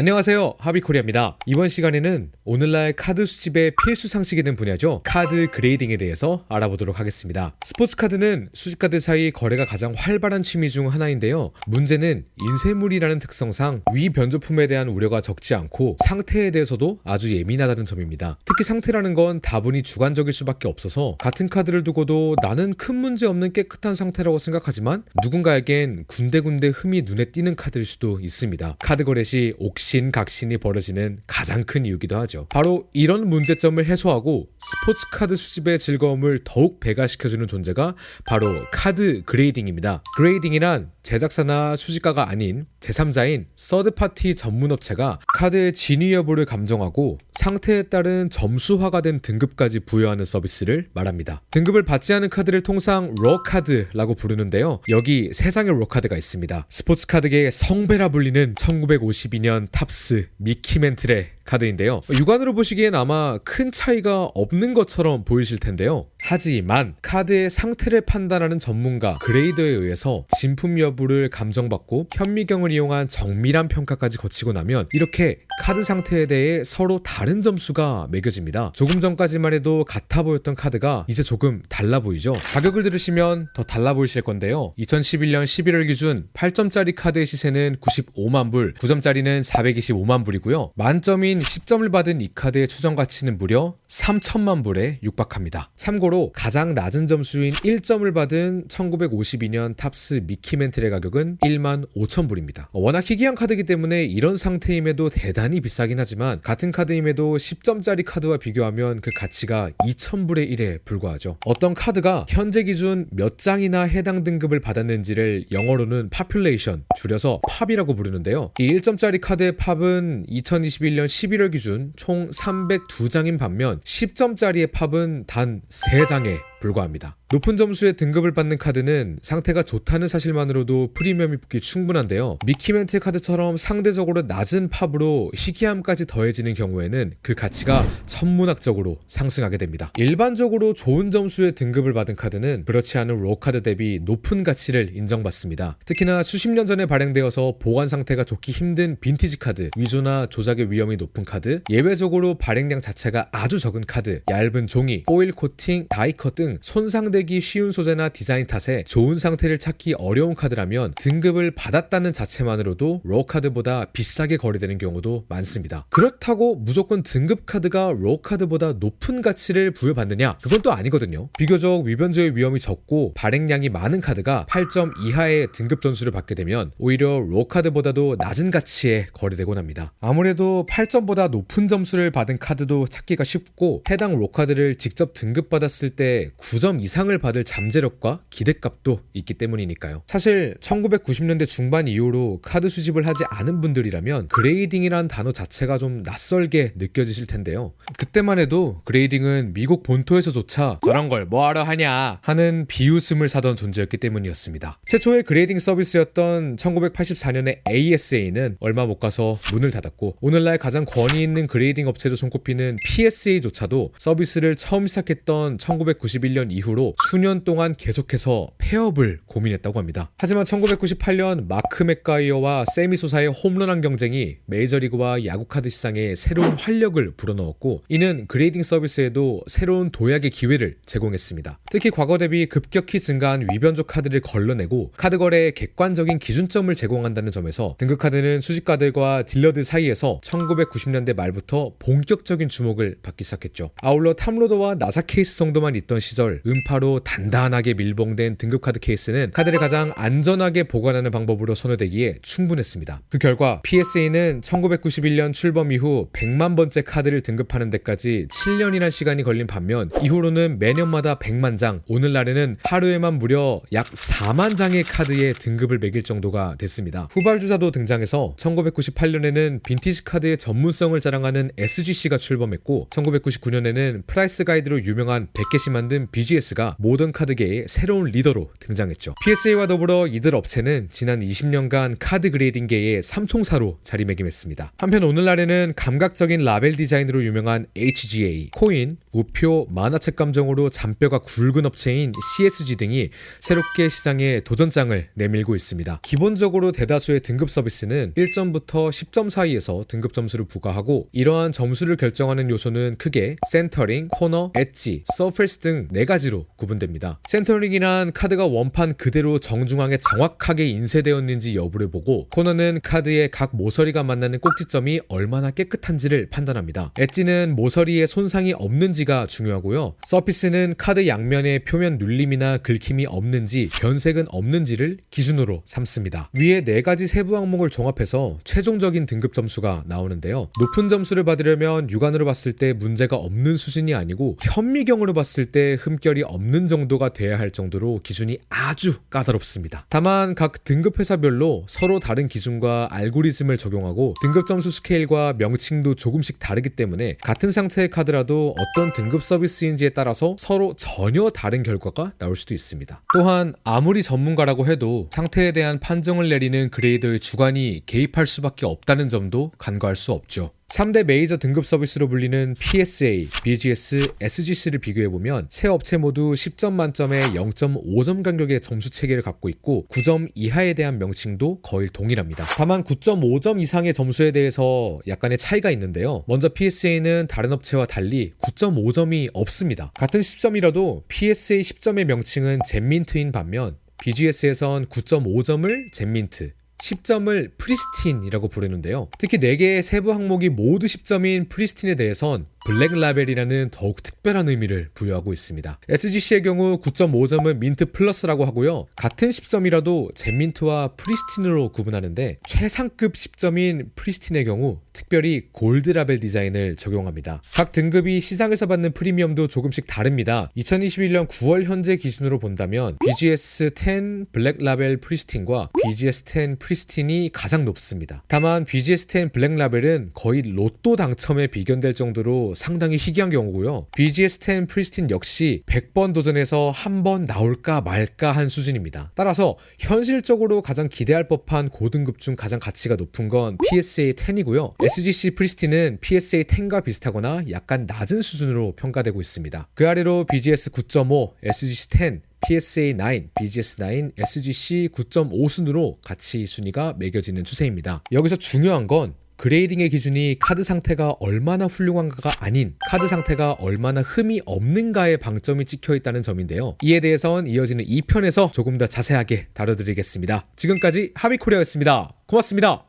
안녕하세요. 하비코리아입니다. 이번 시간에는 오늘날 카드 수집의 필수 상식이 된 분야죠. 카드 그레이딩에 대해서 알아보도록 하겠습니다. 스포츠 카드는 수집카드 사이 거래가 가장 활발한 취미 중 하나인데요. 문제는 인쇄물이라는 특성상 위 변조품에 대한 우려가 적지 않고 상태에 대해서도 아주 예민하다는 점입니다. 특히 상태라는 건 다분히 주관적일 수밖에 없어서 같은 카드를 두고도 나는 큰 문제 없는 깨끗한 상태라고 생각하지만 누군가에겐 군데군데 흠이 눈에 띄는 카드일 수도 있습니다. 카드 거래 시 옥신 각신이 벌어지는 가장 큰 이유기도 하죠. 바로 이런 문제점을 해소하고 스포츠 카드 수집의 즐거움을 더욱 배가시켜주는 존재가 바로 카드 그레이딩입니다. 그레이딩이란 제작사나 수집가가 아닌 제3자인 서드파티 전문업체가 카드의 진위 여부를 감정하고 상태에 따른 점수화가 된 등급까지 부여하는 서비스를 말합니다. 등급을 받지 않은 카드를 통상 러 카드라고 부르는데요. 여기 세상의 러 카드가 있습니다. 스포츠 카드계의 성배라 불리는 1952년 탑스 미키멘트레 카드인데요. 육안으로 보시기엔 아마 큰 차이가 없는 것처럼 보이실 텐데요. 하지만 카드의 상태를 판단하는 전문가 그레이더에 의해서 진품 여부를 감정받고 현미경을 이용한 정밀한 평가까지 거치고 나면 이렇게 카드 상태에 대해 서로 다른 점수가 매겨집니다. 조금 전까지만 해도 같아 보였던 카드가 이제 조금 달라 보이죠. 가격을 들으시면 더 달라 보이실 건데요. 2011년 11월 기준 8점짜리 카드의 시세는 95만 불, 9점짜리는 425만 불이고요. 만점인 10점을 받은 이 카드의 추정 가치는 무려 3천 만 불에 육박합니다. 참고로 가장 낮은 점수인 1점을 받은 1952년 탑스 미키멘틀의 가격은 1만 5천 불입니다. 워낙 희귀한 카드이기 때문에 이런 상태임에도 대단히 비싸긴 하지만 같은 카드임에도 10점짜리 카드와 비교하면 그 가치가 2천 불의 1에 불과하죠. 어떤 카드가 현재 기준 몇 장이나 해당 등급을 받았는지를 영어로는 population 줄여서 팝이라고 부르는데요. 이 1점짜리 카드의 팝은 2021년 11월 기준 총 302장인 반면 10점 짜리의 팝은 단 3장에 불과합니다. 높은 점수의 등급을 받는 카드는 상태가 좋다는 사실만으로도 프리미엄이 붙기 충분한데요. 미키멘트 카드처럼 상대적으로 낮은 팝으로 희귀함까지 더해지는 경우에는 그 가치가 천문학적으로 상승하게 됩니다. 일반적으로 좋은 점수의 등급을 받은 카드는 그렇지 않은 로 카드 대비 높은 가치를 인정받습니다. 특히나 수십 년 전에 발행되어서 보관 상태가 좋기 힘든 빈티지 카드, 위조나 조작의 위험이 높은 카드, 예외적으로 발행량 자체가 아주 적은 카드, 얇은 종이, 포일 코팅, 다이컷 등 손상되기 쉬운 소재나 디자인 탓에 좋은 상태를 찾기 어려운 카드라면 등급을 받았다는 자체만으로도 로 카드보다 비싸게 거래되는 경우도 많습니다. 그렇다고 무조건 등급 카드가 로 카드보다 높은 가치를 부여받느냐? 그건 또 아니거든요. 비교적 위변조의 위험이 적고 발행량이 많은 카드가 8점 이하의 등급 점수를 받게 되면 오히려 로 카드보다도 낮은 가치에 거래되곤 합니다. 아무래도 8점보다 높은 점수를 받은 카드도 찾기가 쉽고 해당 로 카드를 직접 등급받았을 때 9점 이상을 받을 잠재력과 기대값도 있기 때문이니까요. 사실 1990년대 중반 이후로 카드 수집을 하지 않은 분들이라면 그레이딩이란 단어 자체가 좀 낯설게 느껴지실 텐데요. 그때만 해도 그레이딩은 미국 본토에서조차 저런 걸 뭐하러 하냐 하는 비웃음을 사던 존재였기 때문이었습니다. 최초의 그레이딩 서비스였던 1984년의 ASA는 얼마 못 가서 문을 닫았고 오늘날 가장 권위 있는 그레이딩 업체로 손꼽히는 PSA조차도 서비스를 처음 시작했던 1991년 이후로 수년 동안 계속해서 폐업을 고민했다고 합니다. 하지만 1998년 마크 맥가이어와 세미 소사의 홈런왕 경쟁이 메이저리그와 야구 카드 시장에 새로운 활력을 불어넣었고 이는 그레이딩 서비스에도 새로운 도약의 기회를 제공했습니다. 특히 과거 대비 급격히 증가한 위변조 카드를 걸러내고 카드 거래에 객관적인 기준점을 제공한다는 점에서 등급 카드는 수집가들과 딜러들 사이에서 1990년대 말부터 본격적인 주목을 받기 시작했죠. 아울러 탐로더와 나사 케이스 정도만 있던 시절 음파로 단단하게 밀봉된 등급카드 케이스는 카드를 가장 안전하게 보관하는 방법으로 선호되기에 충분했습니다. 그 결과 PSA는 1991년 출범 이후 100만 번째 카드를 등급하는 데까지 7년이란 시간이 걸린 반면 이후로는 매년마다 100만 장, 오늘날에는 하루에만 무려 약 4만 장의 카드에 등급을 매길 정도가 됐습니다. 후발주자도 등장해서 1998년에는 빈티지 카드의 전문성을 자랑하는 SGC가 출범했고 1999년에는 프라이스 가이드로 유명한 100개씩 만든 BGS가 모던 카드계의 새로운 리더로 등장했죠. PSA와 더불어 이들 업체는 지난 20년간 카드 그레이딩계의 삼총사로 자리매김했습니다. 한편 오늘날에는 감각적인 라벨 디자인으로 유명한 HGA, 코인, 우표, 만화책 감정으로 잔뼈가 굵은 업체인 CSG 등이 새롭게 시장에 도전장을 내밀고 있습니다. 기본적으로 대다수의 등급 서비스는 1점부터 10점 사이에서 등급 점수를 부과하고 이러한 점수를 결정하는 요소는 크게 센터링, 코너, 엣지, 서페이스 등 네 가지로 구분됩니다. 센터링이란 카드가 원판 그대로 정중앙에 정확하게 인쇄되었는지 여부를 보고 코너는 카드의 각 모서리가 만나는 꼭지점이 얼마나 깨끗한지를 판단합니다. 엣지는 모서리에 손상이 없는지가 중요하고요. 서피스는 카드 양면 에 표면 눌림이나 긁힘이 없는지 변색은 없는지를 기준으로 삼습니다. 위에 네 가지 세부 항목을 종합해서 최종적인 등급 점수가 나오는데요. 높은 점수를 받으려면 육안으로 봤을 때 문제가 없는 수준이 아니고 현미경으로 봤을 때 흠결이 없는 정도가 돼야 할 정도로 기준이 아주 까다롭습니다. 다만 각 등급 회사별로 서로 다른 기준과 알고리즘을 적용하고 등급 점수 스케일과 명칭도 조금씩 다르기 때문에 같은 상태의 카드라도 어떤 등급 서비스인지에 따라서 서로 전혀 다른 결과가 나올 수도 있습니다. 또한 아무리 전문가라고 해도 상태에 대한 판정을 내리는 그레이더의 주관이 개입할 수밖에 없다는 점도 간과할 수 없죠. 3대 메이저 등급 서비스로 불리는 PSA, BGS, SGC를 비교해보면 세 업체 모두 10점 만점에 0.5점 간격의 점수 체계를 갖고 있고 9점 이하에 대한 명칭도 거의 동일합니다. 다만 9.5점 이상의 점수에 대해서 약간의 차이가 있는데요. 먼저 PSA는 다른 업체와 달리 9.5점이 없습니다. 같은 10점이라도 PSA 10점의 명칭은 젠민트인 반면 BGS에선 9.5점을 젠민트, 10점을 프리스틴이라고 부르는데요. 특히 4개의 세부 항목이 모두 10점인 프리스틴에 대해선 블랙 라벨이라는 더욱 특별한 의미를 부여하고 있습니다. SGC의 경우 9.5점은 민트 플러스라고 하고요. 같은 10점이라도 젠민트와 프리스틴으로 구분하는데 최상급 10점인 프리스틴의 경우 특별히 골드 라벨 디자인을 적용합니다. 각 등급이 시장에서 받는 프리미엄도 조금씩 다릅니다. 2021년 9월 현재 기준으로 본다면 BGS 10 블랙 라벨 프리스틴과 BGS 10 프리스틴이 가장 높습니다. 다만 BGS 10 블랙 라벨은 거의 로또 당첨에 비견될 정도로 상당히 희귀한 경우고요. BGS10 프리스틴 역시 100번 도전해서 한 번 나올까 말까 한 수준입니다. 따라서 현실적으로 가장 기대할 법한 고등급 중 가장 가치가 높은 건 PSA 10이고요. SGC 프리스틴은 PSA 10과 비슷하거나 약간 낮은 수준으로 평가되고 있습니다. 그 아래로 BGS 9.5, SGC 10, PSA 9, BGS 9, SGC 9.5 순으로 가치 순위가 매겨지는 추세입니다. 여기서 중요한 건 그레이딩의 기준이 카드 상태가 얼마나 훌륭한가가 아닌 카드 상태가 얼마나 흠이 없는가에 방점이 찍혀 있다는 점인데요. 이에 대해선 이어지는 2편에서 조금 더 자세하게 다뤄드리겠습니다. 지금까지 하비코리아였습니다. 고맙습니다.